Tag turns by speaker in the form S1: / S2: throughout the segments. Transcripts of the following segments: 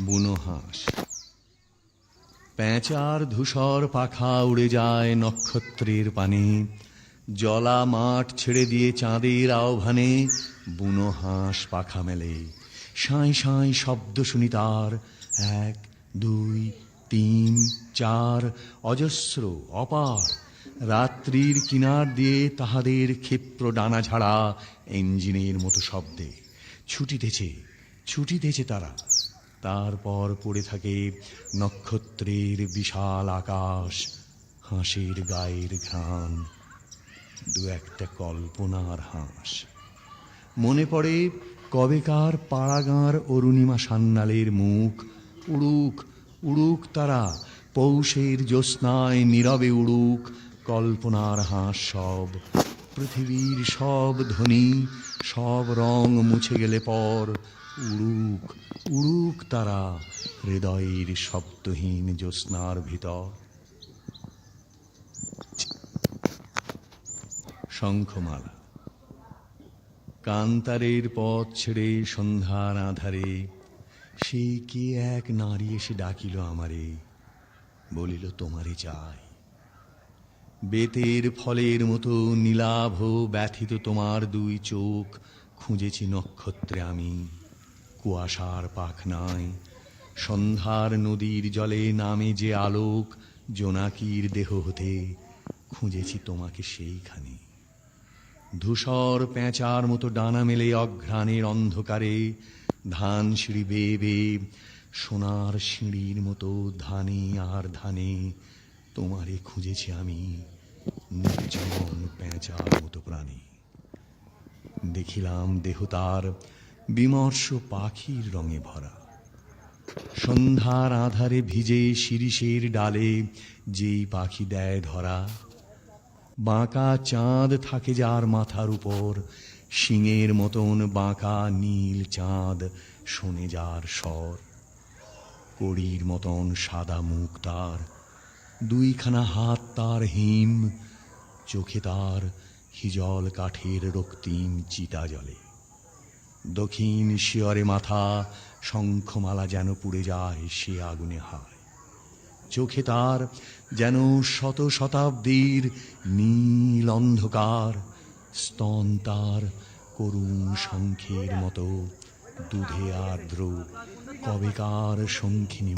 S1: বুনো হাঁস। প্যাঁচার ধূসর পাখা উড়ে যায় নক্ষত্রের পানে। জলা মাঠ ছেড়ে দিয়ে চাঁদের আহ্বানে বুনো হাঁস পাখা মেলে। সাঁই সাঁই শব্দ শুনি তার। এক, দুই, তিন, চার, অজস্র, অপার। রাত্রির কিনার দিয়ে তাহাদের ক্ষিপ্র ডানা ঝাড়া ইঞ্জিনের মতো শব্দে। ছুটিতেছে ছুটিতেছে তারা। তারপর পড়ে থাকে নক্ষত্রের বিশাল আকাশ, হাঁসের গায়ের ঘ্রাণ। দু একটা কল্পনার হাঁস। মনে পড়ে কবেকার পাড়াগাঁর অরুণিমা সান্নালের মুখ। উড়ুক উড়ুক তারা, পৌষের জ্যোৎস্নায় নীরবে উড়ুক। কল্পনার হাঁস সব, পৃথিবীর সব ধ্বনি, সব রং মুছে গেলে পর। উড়ুক উড়ুক তারা হৃদয়ের শব্দহীন জ্যোৎস্নার ভিতর। শঙ্খমালা। কান্তারের পথ ছেড়ে সন্ধ্যার আধারে সে কে এক নারী এসে ডাকিল আমারে, বলিল, তোমারে চাই। বেতের ফলের মতো নীলাভ ব্যথিত তোমার দুই চোখ খুঁজেছি নক্ষত্রে আমি। কুয়াশার পাখনায় সন্ধ্যার নদীর জলে নামে যে আলোক, জোনাকির দেহ হতে খুঁজেছি তোমাকে সেইখানে। ধূসর পেঁচার মতো ডানা মেলে অঘ্রাণের অন্ধকারে ধান সিঁড়ি বেয়ে বেয়ে সোনার সিঁড়ির মতো ধানে আর ধানে তোমারে খুঁজেছি আমি নির্জন পেঁচার মতো প্রাণী। দেখিলাম দেহ তার বিমর্ষ পাখির রঙে ভরা। সন্ধ্যার আধারে ভিজে শিরিষের ডালে যেই পাখি দেয় ধরা। বাঁকা চাঁদ থাকে যার মাথার উপর, শিঙের মতন বাঁকা নীল চাঁদ শোনে যার স্বর। কড়ির মতন সাদা মুখ তার, দুইখানা হাত তার হিম, চোখে তার হিজল কাঠের রক্তিম চিতা জলে দক্ষিণ শিয়রে মাথা শঙ্খমালা যেন পুড়ে যায় সে আগুনে হায়। চোখে তার যেন শত শতাব্দীর নীল অন্ধকার, স্তন তার করুণ শঙ্খের মতো, দুধে আর্দ্র, কবেকার শঙ্খিনী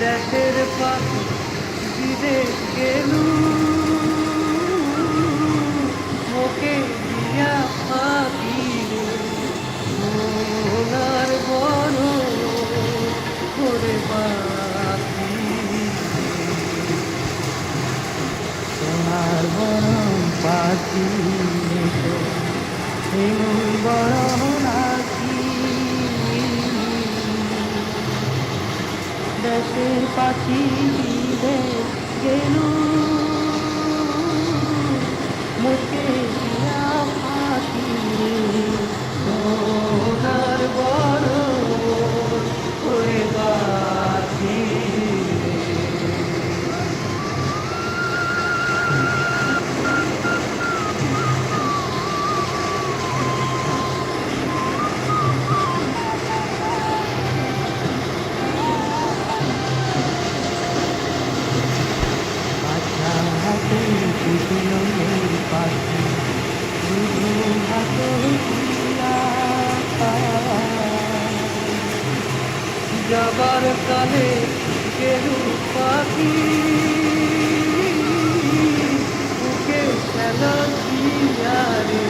S2: দেশের পাখি বিদেশ গেল। ওকে দিয়া পাখি সোনার বড় করে পাখি। তোমার বরং পাখি এমন বড় নাকি? দেশের পাখি গেল যাবার কালে গেলু পাখি বুকে খেলা দিয়া রে